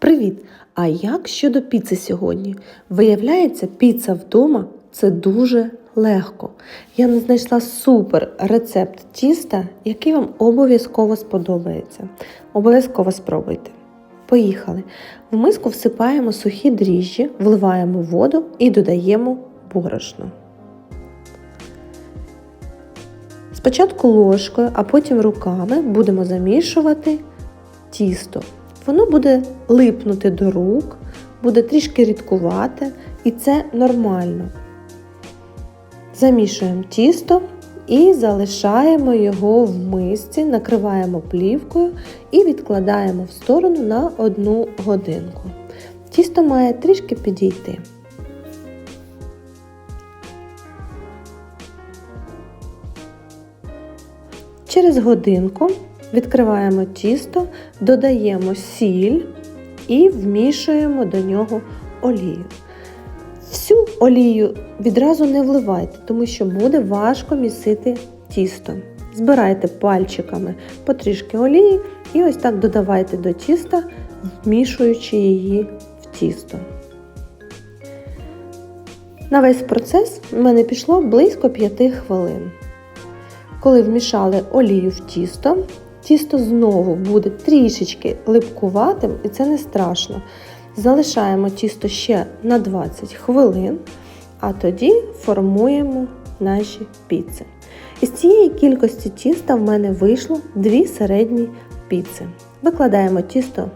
Привіт! А як щодо піци сьогодні? Виявляється, піца вдома це дуже легко. Я не знайшла супер рецепт тіста, який вам обов'язково сподобається. Обов'язково спробуйте. Поїхали. В миску всипаємо сухі дріжджі, вливаємо воду і додаємо борошно. Спочатку ложкою, а потім руками будемо замішувати тісто. Воно буде липнути до рук, буде трішки рідкувати, і це нормально. Замішуємо тісто і залишаємо його в мисці, накриваємо плівкою і відкладаємо в сторону на одну годинку. Тісто має трішки підійти. Через годинку відкриваємо тісто, додаємо сіль і вмішуємо до нього олію. Всю олію відразу не вливайте, тому що буде важко місити тісто. Збирайте пальчиками потрішки олії і ось так додавайте до тіста, вмішуючи її в тісто. На весь процес в мене пішло близько 5 хвилин. Коли вмішали олію в тісто, тісто знову буде трішечки липкуватим, і це не страшно. Залишаємо тісто ще на 20 хвилин, а тоді формуємо наші піци. Із цієї кількості тіста в мене вийшло дві середні піци. Викладаємо тісто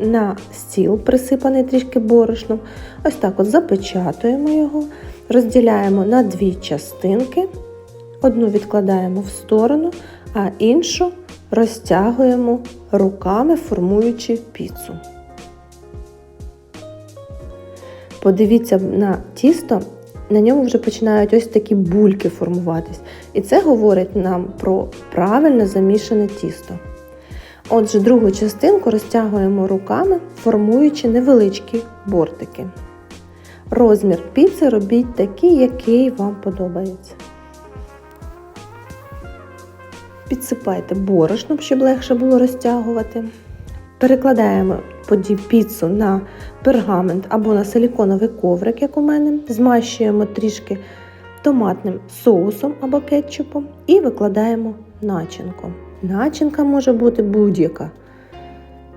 на стіл, присипаний трішки борошном. Ось так от запечатуємо його, розділяємо на дві частинки. Одну відкладаємо в сторону, а іншу розтягуємо руками, формуючи піцу. Подивіться на тісто, на ньому вже починають ось такі бульки формуватись. І це говорить нам про правильно замішане тісто. Отже, другу частинку розтягуємо руками, формуючи невеличкі бортики. Розмір піци робіть такий, який вам подобається. Підсипайте борошном, щоб легше було розтягувати. Перекладаємо тоді піцу на пергамент або на силіконовий коврик, як у мене, змащуємо трішки томатним соусом або кетчупом і викладаємо начинку. Начинка може бути будь-яка.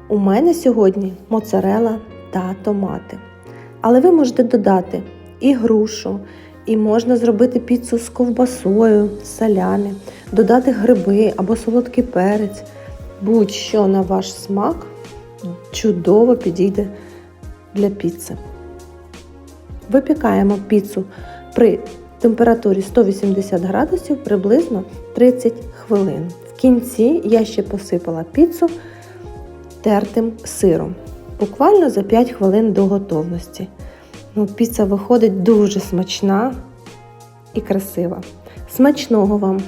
У мене сьогодні моцарела та томати. Але ви можете додати і грушу, і можна зробити піцу з ковбасою, салями, додати гриби або солодкий перець. Будь-що на ваш смак чудово підійде для піци. Випікаємо піцу при температурі 180 градусів приблизно 30 хвилин. В кінці я ще посипала піцу тертим сиром. Буквально за 5 хвилин до готовності. Ну, Піца виходить дуже смачна і красива. Смачного вам!